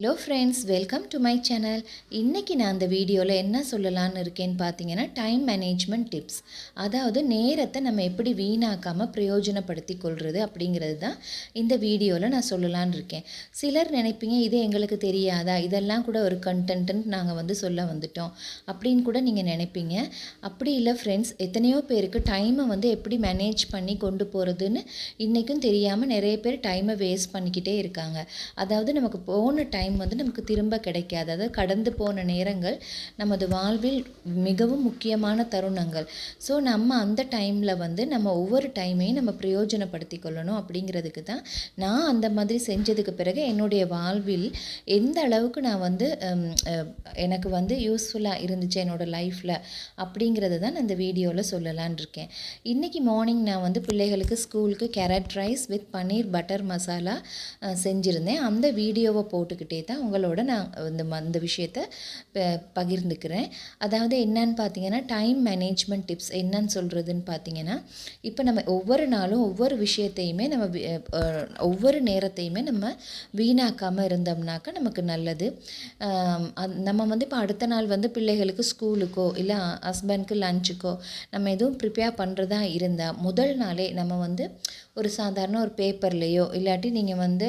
Hello friends welcome to my channel இன்றைக்கி நான் அந்த வீடியோவில் என்ன சொல்லலான்னு இருக்கேன்னு பார்த்தீங்கன்னா டைம் மேனேஜ்மெண்ட் டிப்ஸ் அதாவது நேரத்தை நம்ம எப்படி வீணாக்காமல் பிரயோஜனப்படுத்தி கொள்வது அப்படிங்கிறது தான் இந்த வீடியோவில் நான் சொல்லலான்னு இருக்கேன். சிலர் நினைப்பீங்க இது எங்களுக்கு தெரியாதா? இதெல்லாம் கூட ஒரு கண்டென்ட்டுன்னு நாங்கள் வந்து சொல்ல வந்துட்டோம் அப்படின்னு கூட நீங்கள் நினைப்பீங்க. அப்படி இல்லை ஃப்ரெண்ட்ஸ் எத்தனையோ பேருக்கு டைமை வந்து எப்படி மேனேஜ் பண்ணி கொண்டு போகிறதுன்னு இன்றைக்கும் தெரியாமல் நிறைய பேர் டைமை வேஸ்ட் பண்ணிக்கிட்டே இருக்காங்க. அதாவது நமக்கு போன டைம் வந்து நமக்கு திரும்ப கிடைக்காது. அதாவது கடந்து போன நேரங்கள் நமது வாழ்வில் மிகவும் முக்கியமான தருணங்கள். ஸோ நம்ம அந்த டைமில் வந்து நம்ம ஒவ்வொரு டைமையும் நம்ம பிரயோஜனப்படுத்தி கொள்ளணும் அப்படிங்கிறதுக்கு தான் நான் அந்த மாதிரி செஞ்சதுக்கு பிறகு என்னுடைய வாழ்வில் எந்த அளவுக்கு நான் வந்து எனக்கு வந்து யூஸ்ஃபுல்லாக இருந்துச்சு என்னோடய லைஃப்பில் அப்படிங்கிறது தான் நான் இந்த வீடியோவில் சொல்லலான் இருக்கேன். இன்றைக்கி மார்னிங் நான் வந்து பிள்ளைகளுக்கு ஸ்கூலுக்கு carrot rice with paneer butter masala செஞ்சுருந்தேன். அந்த வீடியோவை போட்டுக்கிட்டே தான் உங்களோட நான் இந்த அந்த விஷயத்தை ப- பகிர்ந்துக்கிறேன். அதாவது என்னன்னு பார்த்தீங்கன்னா டைம் மேனேஜ்மெண்ட் டிப்ஸ் என்னன்னு சொல்கிறதுன்னு பார்த்தீங்கன்னா இப்போ நம்ம ஒவ்வொரு நாளும் ஒவ்வொரு விஷயத்தையுமே நம்ம ஒவ்வொரு நேரத்தையுமே நம்ம வீணாக்காமல் இருந்தோம்னாக்கா நமக்கு நல்லது. நம்ம வந்து இப்போ அடுத்த நாள் வந்து பிள்ளைகளுக்கு ஸ்கூலுக்கோ இல்லை ஹஸ்பண்ட்க்கு லஞ்சுக்கோ நம்ம எதுவும் ப்ரிப்பேர் பண்ணுறதா இருந்தால் முதல் நாளே நம்ம வந்து ஒரு சாதாரண ஒரு பேப்பர்லேயோ இல்லாட்டி நீங்கள் வந்து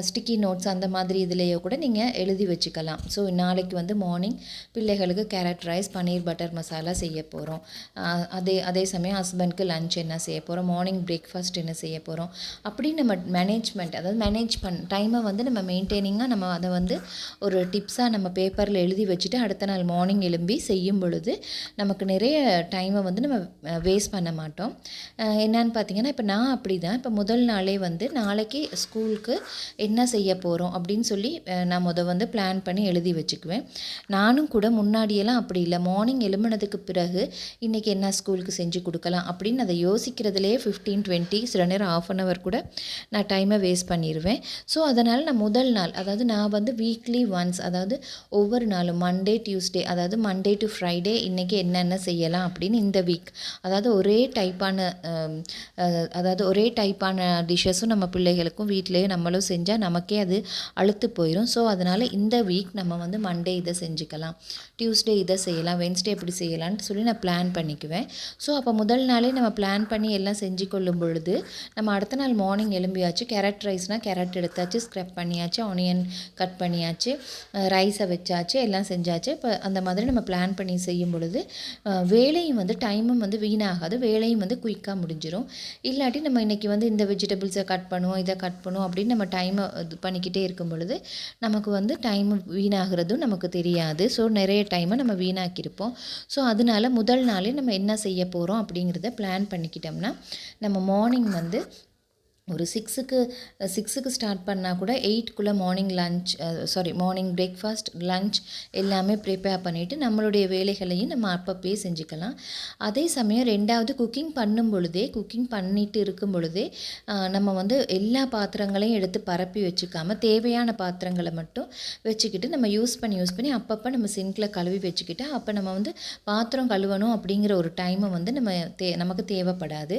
ஸ்டிக்கி நோட்ஸ் அந்த மாதிரி இதுலேயோ கூட நீங்கள் எழுதி வச்சுக்கலாம். ஸோ நாளைக்கு வந்து மார்னிங் பிள்ளைகளுக்கு carrot rice paneer butter masala செய்ய போகிறோம் அதே அதே சமயம் ஹஸ்பண்ட்க்கு லஞ்ச் என்ன செய்ய போகிறோம் மார்னிங் பிரேக்ஃபாஸ்ட் என்ன செய்ய போகிறோம் அப்படி நம்ம மேனேஜ்மெண்ட் அதாவது மேனேஜ் பண் டைமை வந்து நம்ம மெயின்டைனிங்காக நம்ம அதை வந்து ஒரு டிப்ஸாக நம்ம பேப்பரில் எழுதி வச்சுட்டு அடுத்த நாள் மார்னிங் எழும்பி செய்யும் பொழுது நமக்கு நிறைய டைமை வந்து நம்ம வேஸ்ட் பண்ண மாட்டோம். என்னன்னு பார்த்தீங்கன்னா இப்போ நான் அப்படி தான் இப்போ முதல் நாளே வந்து நாளைக்கு ஸ்கூலுக்கு என்ன செய்ய போகிறோம் அப்படின்னு சொல்லி நான் முத வந்து பிளான் பண்ணி எழுதி வச்சுக்குவேன். நானும் கூட முன்னாடியெல்லாம் அப்படி இல்லை. மார்னிங் எழும்பினதுக்கு பிறகு இன்றைக்கி என்ன ஸ்கூலுக்கு செஞ்சு கொடுக்கலாம் அப்படின்னு அதை யோசிக்கிறதுலே ஃபிஃப்டீன் டுவெண்ட்டி சில நேரம் ஆஃப் அன் ஹவர் கூட நான் டைமை வேஸ்ட் பண்ணிடுவேன் ஸோ அதனால் நான் முதல் நாள் அதாவது நான் வந்து வீக்லி ஒன்ஸ் அதாவது ஒவ்வொரு நாளும் மண்டே டியூஸ்டே அதாவது மண்டே டு ஃப்ரைடே இன்றைக்கி என்னென்ன செய்யலாம் அப்படின்னு இந்த வீக் அதாவது ஒரே டைப்பான அதாவது ஒரே டைப்பான டிஷ்ஷஸும் நம்ம பிள்ளைகளுக்கும் வீட்டிலேயே நம்மளும் செஞ்சால் நமக்கே அது அழுத்து போயிடும் ஸோ அதனால் இந்த வீக் நம்ம வந்து மண்டே இதை செஞ்சுக்கலாம். டியூஸ்டே இதை செய்யலாம். வென்ஸ்டே இப்படி செய்யலாம்னு சொல்லி நான் பிளான் பண்ணிக்குவேன். ஸோ அப்போ முதல் நாளே நம்ம பிளான் பண்ணி எல்லாம் செஞ்சு கொள்ளும் பொழுது நம்ம அடுத்த நாள் மார்னிங் எலும்பியாச்சு கேரட் ரைஸ்னால் கேரட் எடுத்தாச்சு. ஸ்க்ரப் பண்ணியாச்சு. ஆனியன் கட் பண்ணியாச்சு. ரைஸை வச்சாச்சு. எல்லாம் செஞ்சாச்சு. இப்போ அந்த மாதிரி நம்ம பிளான் பண்ணி செய்யும் பொழுது வேலையும் வந்து டைமும் வந்து வீணாகாது. வேலையும் வந்து குயிக்காக முடிஞ்சிடும் இல்லாட்டி நம்ம இன்றைக்கி வந்து இந்த வெஜிடபிள்ஸை கட் பண்ணுவோம் இதை கட் பண்ணுவோம் அப்படின்னு நம்ம டைமை இது பண்ணிக்கிட்டே இருக்கும் பொழுது நமக்கு வந்து டைம் வீணாகிறதும் நமக்கு தெரியாது. ஸோ நிறைய டைமை நம்ம வீணாக்கியிருப்போம். ஸோ அதனால முதல் நாளே நம்ம என்ன செய்ய போகிறோம் அப்படிங்கிறத பிளான் பண்ணிக்கிட்டோம்னா நம்ம மார்னிங் வந்து ஒரு சிக்ஸுக்கு சிக்ஸுக்கு ஸ்டார்ட் பண்ணால் கூட எயிட்குள்ளே morning lunch sorry morning breakfast lunch எல்லாமே ப்ரிப்பேர் பண்ணிவிட்டு நம்மளுடைய வேலைகளையும் நம்ம அப்பப்பே செஞ்சுக்கலாம். அதே சமயம் ரெண்டாவது குக்கிங் பண்ணும் பொழுதே குக்கிங் பண்ணிட்டு இருக்கும் பொழுதே நம்ம வந்து எல்லா பாத்திரங்களையும் எடுத்து பரப்பி வச்சுக்காம தேவையான பாத்திரங்களை மட்டும் வச்சுக்கிட்டு நம்ம யூஸ் பண்ணி யூஸ் பண்ணி அப்பப்போ நம்ம சிங்கில் கழுவி வச்சுக்கிட்டு அப்போ நம்ம வந்து பாத்திரம் கழுவணும் அப்படிங்கிற ஒரு டைமை வந்து நம்ம தே நமக்கு தேவைப்படாது.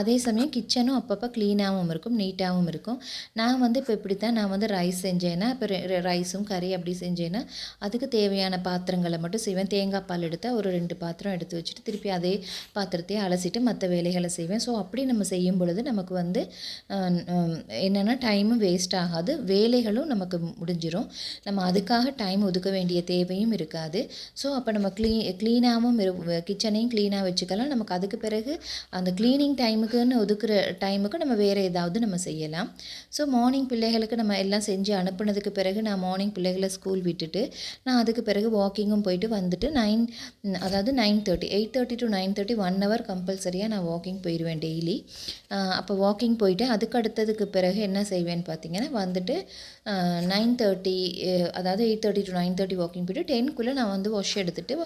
அதே சமயம் கிச்சனும் அப்பப்போ க்ளீனாகவும் இருக்கும் நீட்டாகவும் இருக்கும். நான் வந்து இப்போ இப்படி தான் நான் வந்து ரைஸ் செஞ்சேன்னா இப்போ ரைஸும் கறி அப்படி செஞ்சேன்னா அதுக்கு தேவையான பாத்திரங்களை மட்டும் செய்வேன். தேங்காய் பால் எடுத்தால் ஒரு ரெண்டு பாத்திரம் எடுத்து வச்சுட்டு திருப்பி அதே பாத்திரத்தையே அலசிட்டு மற்ற வேலைகளை செய்வேன். ஸோ அப்படி நம்ம செய்யும் பொழுது நமக்கு வந்து என்னென்னா டைமும் வேஸ்ட் ஆகாது. வேலைகளும் நமக்கு முடிஞ்சிடும் நம்ம அதுக்காக டைம் ஒதுக்க வேண்டிய தேவையும் இருக்காது. ஸோ அப்போ நம்ம க்ளீ க்ளீனாகவும் கிச்சனையும் க்ளீனாக வச்சுக்கலாம். நமக்கு அதுக்கு பிறகு அந்த க்ளீனிங் டைமுக்குன்னு ஒதுக்குற டைமுக்கு நம்ம வேறு ஏதாவது நம்ம செய்யலாம். ஸோ மார்னிங் பிள்ளைகளுக்கு நம்ம எல்லாம் செஞ்சு அனுப்புனதுக்கு பிறகு நான் மார்னிங் பிள்ளைகளை ஸ்கூல் விட்டுட்டு நான் அதுக்கு பிறகு வாக்கிங்கும் போயிட்டு வந்துட்டு நைன் அதாவது nine thirty eight thirty to nine thirty one hour கம்பல்சரியாக நான் வாக்கிங் போயிடுவேன் டெய்லி அப்போ வாக்கிங் போயிட்டு அதுக்கு அடுத்ததுக்கு பிறகு என்ன செய்வேன்னு பார்த்தீங்கன்னா வந்துட்டு நைன் தேர்ட்டி அதாவது eight thirty to nine thirty walking போயிட்டு டென்க்குள்ளே நான் வந்து வாஷ் எடுத்துட்டு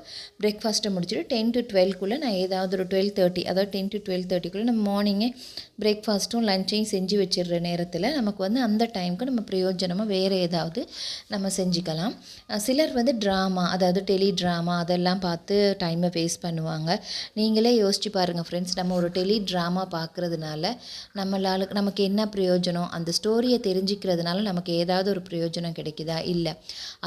பிரேக்ஃபாஸ்ட்டை முடிச்சுட்டு டென் டு டுவெல்க்குள்ளே நான் ஏதாவது ஒரு டுவெல் தேர்ட்டி அதாவது டென் டு டுவெல் தேர்ட்டிக்குள்ளே நம்ம மார்னிங்கே பிரேக்ஃபாஸ்ட்டும் லஞ்சையும் செஞ்சு வச்சிடுற நேரத்தில் நமக்கு வந்து அந்த டைமுக்கு நம்ம பிரயோஜனமாக வேறு ஏதாவது நம்ம செஞ்சுக்கலாம். சிலர் வந்து ட்ராமா அதாவது டெலி ட்ராமா அதெல்லாம் பார்த்து டைமை வேஸ்ட் பண்ணுவாங்க. நீங்களே யோசிச்சு பாருங்கள் ஃப்ரெண்ட்ஸ் நம்ம ஒரு டெலி ட்ராமா பார்க்குறதுனால நம்மளால நமக்கு என்ன பிரயோஜனம்? அந்த ஸ்டோரியை தெரிஞ்சுக்கிறதுனால நமக்கு ஏதாவது ஏதாவது ஒரு பிரயோஜனம் கிடைக்குதா? இல்லை.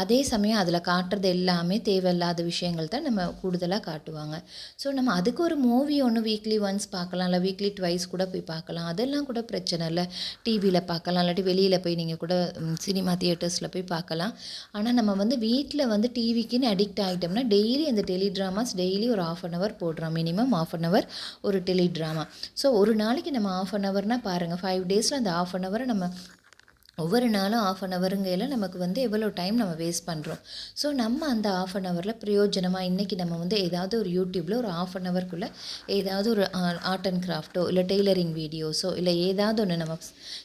அதே சமயம் அதில் காட்டுறது எல்லாமே தேவையில்லாத விஷயங்கள் தான் நம்ம கூடுதலாக காட்டுவாங்க. ஸோ நம்ம அதுக்கு ஒரு மூவி ஒன்று வீக்லி ஒன்ஸ் பார்க்கலாம் இல்லை வீக்லி ட்வைஸ் கூட போய் பார்க்கலாம். அதெல்லாம் கூட பிரச்சனை இல்லை. டிவியில் பார்க்கலாம் இல்லாட்டி வெளியில் போய் நீங்கள் கூட சினிமா தியேட்டர்ஸில் போய் பார்க்கலாம். ஆனால் நம்ம வந்து வீட்டில் வந்து டிவிக்குன்னு அடிக்ட் ஆகிட்டோம்னா டெய்லி அந்த டெலி ட்ராமாஸ் டெய்லி ஒரு ஆஃப் அன் ஹவர் போடுறோம். மினிமம் ஆஃப் அன் ஹவர் ஒரு டெலி ட்ராமா ஸோ ஒரு நாளைக்கு நம்ம ஆஃப் அன் ஹவர்னால் பாருங்கள் ஃபைவ் டேஸில் அந்த ஆஃப் அன் ஹவரை நம்ம ஒவ்வொரு நாளும் ஆஃப் அன் ஹவருங்கையில் நமக்கு வந்து எவ்வளோ டைம் நம்ம வேஸ்ட் பண்ணுறோம் ஸோ நம்ம அந்த ஆஃப் அன் ஹவரில் பிரயோஜனமாக இன்றைக்கி நம்ம வந்து ஏதாவது ஒரு யூடியூப்பில் ஒரு ஆஃப் அன் ஹவர்க்குள்ளே ஏதாவது ஒரு ஆர்ட் அண்ட் கிராஃப்ட்டோ இல்லை டெய்லரிங் வீடியோஸோ இல்லை ஏதாவது ஒன்று நம்ம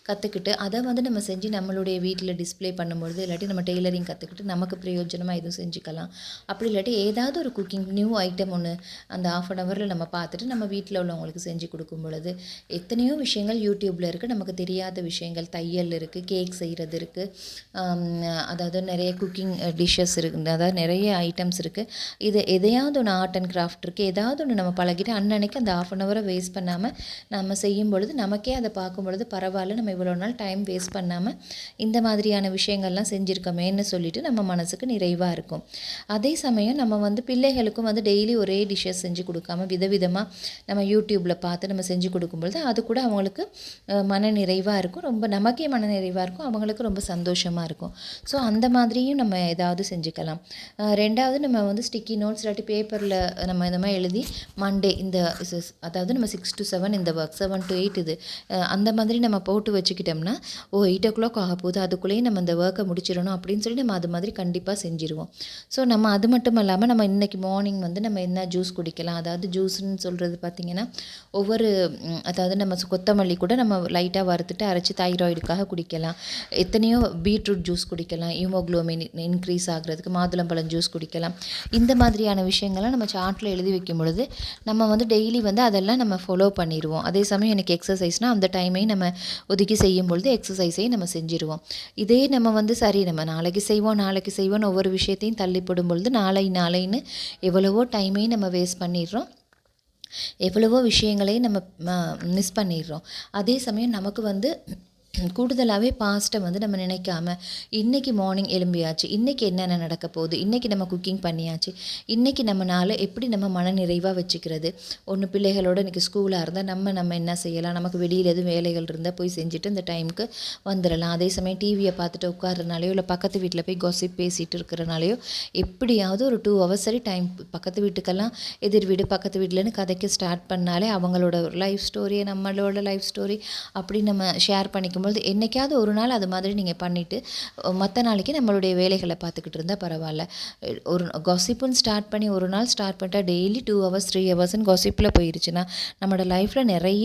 கற்றுக்கிட்டு அதை வந்து நம்ம செஞ்சு நம்மளுடைய வீட்டில் டிஸ்ப்ளே பண்ணும்பொழுது இல்லாட்டி நம்ம டெய்லரிங் கற்றுக்கிட்டு நமக்கு பிரயோஜனமாக எதுவும் செஞ்சுக்கலாம். அப்படி இல்லாட்டி ஏதாவது ஒரு குக்கிங் நியூ ஐட்டம் ஒன்று அந்த ஆஃப் அன் ஹவரில் நம்ம பார்த்துட்டு நம்ம வீட்டில் உள்ளவங்களுக்கு செஞ்சு கொடுக்கும் பொழுது எத்தனையோ விஷயங்கள் யூடியூப்பில் இருக்குது நமக்கு தெரியாத விஷயங்கள் தையல் இருக்குது கேக் செய்கிறது இருக்குது அதாவது நிறைய குக்கிங் டிஷ்ஷஸ் இருக்குது அதாவது நிறைய ஐட்டம்ஸ் இருக்குது இது எதையாவது ஒன்று ஆர்ட் அண்ட் கிராஃப்ட் இருக்குது ஏதாவது ஒன்று நம்ம பழகிட்டு அன்னன்னைக்கு அந்த ஆஃப் அன் ஹவரை வேஸ்ட் பண்ணாமல் நம்ம செய்யும் பொழுது நமக்கே அதை பார்க்கும் பொழுது பரவாயில்ல நம்ம இவ்வளோ நாள் டைம் வேஸ்ட் பண்ணாமல் இந்த மாதிரியான விஷயங்கள்லாம் செஞ்சுருக்கோமேன்னு சொல்லிட்டு நம்ம மனசுக்கு நிறைவாக இருக்கும். அதே சமயம் நம்ம வந்து பிள்ளைகளுக்கும் வந்து டெய்லி ஒரே டிஷ்ஷஸ் செஞ்சு கொடுக்காம விதவிதமாக நம்ம யூடியூப்பில் பார்த்து நம்ம செஞ்சு கொடுக்கும்பொழுது அது கூட அவங்களுக்கு மன நிறைவாக இருக்கும். ரொம்ப நமக்கே மன நிறைவாக இருக்கும் அவங்களுக்கு ரொம்ப சந்தோஷமாக இருக்கும். ஸோ அந்த மாதிரியும் நம்ம ஏதாவது செஞ்சுக்கலாம். ரெண்டாவது நம்ம வந்து ஸ்டிக்கி நோட்ஸ் இல்லாட்டி பேப்பரில் நம்ம இந்த மாதிரி எழுதி மண்டே இந்த அதாவது நம்ம சிக்ஸ் டு செவன் இந்த ஒர்க் செவன் டு எயிட் இது அந்த மாதிரி நம்ம போட்டு வச்சுக்கிட்டோம்னா ஓ எயிட் ஓ கிளாக் ஆக போகுது அதுக்குள்ளேயே நம்ம இந்த ஒர்க்கை முடிச்சிடணும் அப்படின்னு சொல்லி நம்ம அது மாதிரி கண்டிப்பாக செஞ்சுருவோம். ஸோ நம்ம அது மட்டும் இல்லாமல் நம்ம இன்றைக்கி மார்னிங் வந்து நம்ம என்ன ஜூஸ் குடிக்கலாம் அதாவது ஜூஸ்ன்னு சொல்கிறது பார்த்திங்கன்னா ஒவ்வொரு அதாவது நம்ம கொத்தமல்லி கூட நம்ம லைட்டாக வறுத்துட்டு அரைச்சி தைராய்டுக்காக குடிக்கலாம். எத்தனையோ பீட்ரூட் ஜூஸ் குடிக்கலாம் ஹீமோக்ளோமின் இன்க்ரீஸ் ஆகுறதுக்கு மாதுளம்பழம் ஜூஸ் குடிக்கலாம். இந்த மாதிரியான விஷயங்கள்லாம் நம்ம சார்ட்டில் எழுதி வைக்கும் பொழுது நம்ம வந்து டெய்லி வந்து அதெல்லாம் நம்ம ஃபாலோ பண்ணிடுவோம். அதே சமயம் எனக்கு எக்ஸசைஸ்னால் அந்த டைமையும் நம்ம ஒதுக்கி செய்யும் பொழுது எக்ஸசைஸையும் நம்ம செஞ்சுருவோம். இதே நம்ம வந்து சரி நம்ம நாளைக்கு செய்வோம் நாளைக்கு செய்வோம்னு ஒவ்வொரு விஷயத்தையும் தள்ளிப்படும் பொழுது நாளை நாளைன்னு எவ்வளவோ டைமையும் நம்ம வேஸ்ட் பண்ணிடுறோம். எவ்வளவோ விஷயங்களையும் நம்ம மிஸ் பண்ணிடுறோம். அதே சமயம் நமக்கு வந்து கூடுதலாகவே பாஸ்ட்டை வந்து நம்ம நினைக்காம இன்றைக்கி மார்னிங் எலும்பியாச்சு இன்றைக்கி என்னென்ன நடக்க போகுது இன்றைக்கி நம்ம குக்கிங் பண்ணியாச்சு இன்றைக்கி நம்ம நாளை எப்படி நம்ம மன நிறைவாக வச்சுக்கிறது? ஒன்று பிள்ளைகளோட இன்றைக்கி ஸ்கூலாக இருந்தால் நம்ம நம்ம என்ன செய்யலாம்? நமக்கு வெளியில் எதுவும் வேலைகள் இருந்தால் போய் செஞ்சுட்டு இந்த டைமுக்கு வந்துடலாம் அதே சமயம் டிவியை பார்த்துட்டு உட்கார்றனாலையோ இல்லை பக்கத்து வீட்டில் போய் கொசிப் பேசிகிட்டு இருக்கிறனாலையோ எப்படியாவது ஒரு டூ ஹவர்ஸ் சரி டைம் பக்கத்து வீட்டுக்கெல்லாம் எதிர் வீடு பக்கத்து வீட்டிலன்னு கதைக்க ஸ்டார்ட் பண்ணாலே அவங்களோட லைஃப் ஸ்டோரியை நம்மளோட லைஃப் ஸ்டோரி அப்படி நம்ம ஷேர் பண்ணும்பொழுது என்றைக்காவது ஒரு நாள் அது மாதிரி நீங்கள் பண்ணிவிட்டு மற்ற நாளைக்கு நம்மளுடைய வேலைகளை பார்த்துக்கிட்டு இருந்தால் பரவாயில்ல. ஒரு கொசிப்புன்னு ஸ்டார்ட் பண்ணி ஒரு நாள் ஸ்டார்ட் பண்ணிட்டா டெய்லி டூ ஹவர்ஸ் த்ரீ ஹவர்ஸ்னு கொசிப்பில் போயிருச்சுன்னா நம்மளோட லைஃப்பில் நிறைய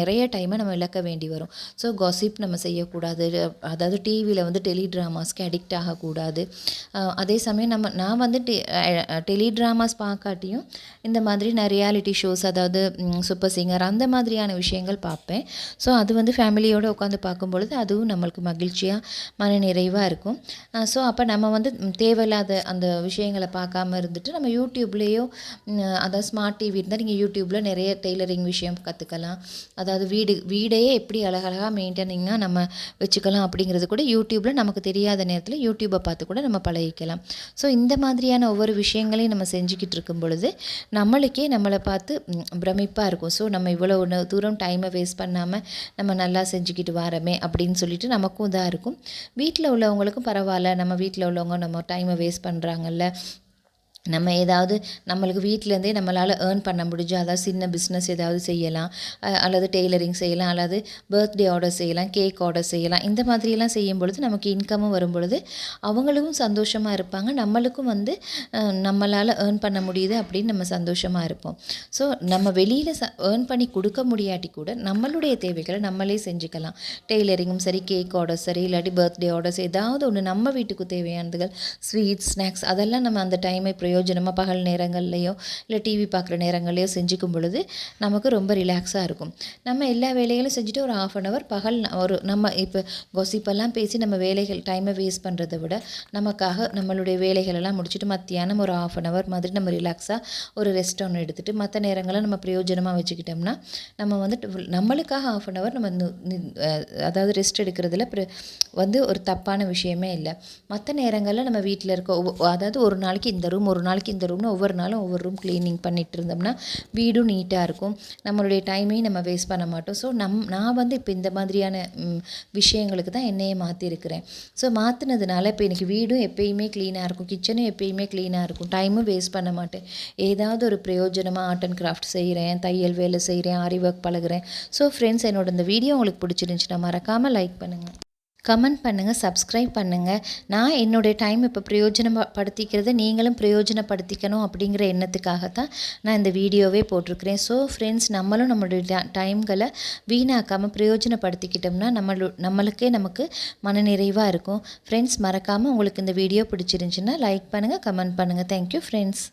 நிறைய டைமை நம்ம இழக்க வேண்டி வரும். ஸோ கொசிப் நம்ம செய்யக்கூடாது. அதாவது டிவியில் வந்து டெலி ட்ராமாஸ்க்கு அடிக்ட் ஆகக்கூடாது அதே சமயம் நம்ம நான் வந்து டெலி ட்ராமாஸ் பார்க்காட்டியும் இந்த மாதிரி நான் ரியாலிட்டி ஷோஸ் அதாவது சூப்பர் சிங்கர் அந்த மாதிரியான விஷயங்கள் பார்ப்பேன். ஸோ அது வந்து ஃபேமிலியோடு உட்காந்து பார்க்கும் பொழுது அதுவும் நம்மளுக்கு மகிழ்ச்சியாக மன நிறைவாக இருக்கும். ஸோ அப்போ நம்ம வந்து தேவையில்லாத அந்த விஷயங்களை பார்க்காம இருந்துட்டு நம்ம யூடியூப்லேயோ அதாவது ஸ்மார்ட் டிவி இருந்தால் நீங்கள் யூடியூப்பில் நிறைய டெய்லரிங் விஷயம் கற்றுக்கலாம் அதாவது வீடு வீடையே எப்படி அழகழகாக மெயின்டைனிங்காக நம்ம வச்சுக்கலாம் அப்படிங்கிறது கூட யூடியூப்பில் நமக்கு தெரியாத நேரத்தில் யூடியூப்பை பார்த்து கூட நம்ம பழகிக்கலாம். ஸோ இந்த மாதிரியான ஒவ்வொரு விஷயங்களையும் நம்ம செஞ்சுக்கிட்டு இருக்கும் பொழுது நம்மளுக்கே நம்மளை பார்த்து பிரமிப்பாக இருக்கும். ஸோ நம்ம இவ்வளோ தூரம் டைமை வேஸ்ட் பண்ணாமல் நம்ம நல்லா செஞ்சுக்கிட்டு வாரமே அப்படின்னு சொல்லிட்டு நமக்கும் இதாக இருக்கும். வீட்டில் உள்ளவங்களுக்கும் பரவாயில்ல. நம்ம வீட்டில் உள்ளவங்க நம்ம டைமை வேஸ்ட் பண்ணுறாங்கல்ல நம்ம ஏதாவது நம்மளுக்கு வீட்டிலேருந்தே நம்மளால் ஏர்ன் பண்ண முடிஞ்சு அதாவது சின்ன பிஸ்னஸ் ஏதாவது செய்யலாம். அல்லது டெய்லரிங் செய்யலாம் அல்லது பர்த்டே ஆர்டர் செய்யலாம் கேக் ஆர்டர் செய்யலாம். இந்த மாதிரியெல்லாம் செய்யும் பொழுது நமக்கு இன்கமும் வரும் பொழுது அவங்களுக்கும் சந்தோஷமாக இருப்பாங்க. நம்மளுக்கும் வந்து நம்மளால் ஏர்ன் பண்ண முடியுது அப்படின்னு நம்ம சந்தோஷமாக இருப்போம். ஸோ நம்ம வெளியில் ச ஏர்ன் பண்ணி கொடுக்க முடியாட்டி கூட நம்மளுடைய தேவைகளை நம்மளே செஞ்சுக்கலாம். டெய்லரிங்கும் சரி கேக் ஆர்டர் சரி இல்லாட்டி பர்த்டே ஆர்டர்ஸ் ஏதாவது ஒன்று நம்ம வீட்டுக்கு தேவையானதுகள் ஸ்வீட்ஸ் ஸ்நாக்ஸ் அதெல்லாம் நம்ம அந்த டைமை பிரயோஜனமாக பகல் நேரங்கள்லையோ இல்லை டிவி பார்க்குற நேரங்கள்லையோ செஞ்சுக்கும் பொழுது நமக்கு ரொம்ப ரிலாக்ஸாக இருக்கும். நம்ம எல்லா வேலைகளும் செஞ்சுட்டு ஒரு ஆஃப் அன் ஹவர் பகல் ஒரு நம்ம இப்போ கொசிப்பெல்லாம் பேசி நம்ம வேலைகள் டைமை வேஸ்ட் பண்ணுறதை விட நமக்காக நம்மளுடைய வேலைகளெல்லாம் முடிச்சுட்டு மத்தியானம் ஒரு ஆஃப் அன் ஹவர் மாதிரி நம்ம ரிலாக்ஸாக ஒரு ரெஸ்ட் ஒன்று எடுத்துகிட்டு மற்ற நேரங்களை நம்ம பிரயோஜனமாக வச்சுக்கிட்டோம்னா நம்ம வந்துட்டு நம்மளுக்காக ஆஃப் அன் ஹவர் நம்ம அதாவது ரெஸ்ட் எடுக்கிறதுல வந்து ஒரு தப்பான விஷயமே இல்லை. மற்ற நேரங்களில் நம்ம வீட்டில் இருக்க ஒவ்வொ- அதாவது ஒரு நாளைக்கு இந்த ரூம் ஒரு நாளைக்கு இந்த ரூம்னு ஒவ்வொரு நாளும் ஒவ்வொரு ரூம் க்ளீனிங் பண்ணிட்டு இருந்தோம்னா வீடும் நீட்டாக இருக்கும். நம்மளுடைய டைமையும் நம்ம வேஸ்ட் பண்ண மாட்டோம். ஸோ நம் நான் வந்து இப்போ இந்த மாதிரியான விஷயங்களுக்கு தான் என்னையே மாற்றிருக்கிறேன் ஸோ மாற்றினதுனால இப்போ எனக்கு வீடும் எப்பயுமே க்ளீனாக இருக்கும். கிச்சனும் எப்பயுமே க்ளீனாக இருக்கும். டைமும் வேஸ்ட் பண்ண மாட்டேன். ஏதாவது ஒரு பிரயோஜனமாக ஆர்ட் அண்ட் கிராஃப்ட் செய்கிறேன் தையல் வேலை செய்கிறேன் ஆரி ஒர்க் பழகுறேன். ஸோ ஃப்ரெண்ட்ஸ் என்னோட இந்த வீடியோ உங்களுக்கு பிடிச்சிருந்துச்சுன்னா மறக்காமல் லைக் பண்ணுங்கள் கமெண்ட் பண்ணுங்கள் சப்ஸ்கிரைப் பண்ணுங்கள் நான் என்னுடைய டைம் இப்போ பிரயோஜனப்படுத்திக்கிறத நீங்களும் பிரயோஜனப்படுத்திக்கணும் அப்படிங்கிற எண்ணத்துக்காகத்தான் நான் இந்த வீடியோவே போட்டிருக்கிறேன். ஸோ ஃப்ரெண்ட்ஸ் நம்மளும் நம்மளுடைய டைம்களை வீணாக்காமல் பிரயோஜனப்படுத்திக்கிட்டோம்னா நம்மளு நம்மளுக்கே நமக்கு மனநிறைவாக இருக்கும். ஃப்ரெண்ட்ஸ் மறக்காமல் உங்களுக்கு இந்த வீடியோ பிடிச்சிருந்துச்சுன்னா லைக் பண்ணுங்கள் கமெண்ட் பண்ணுங்கள் தேங்க்யூ ஃப்ரெண்ட்ஸ்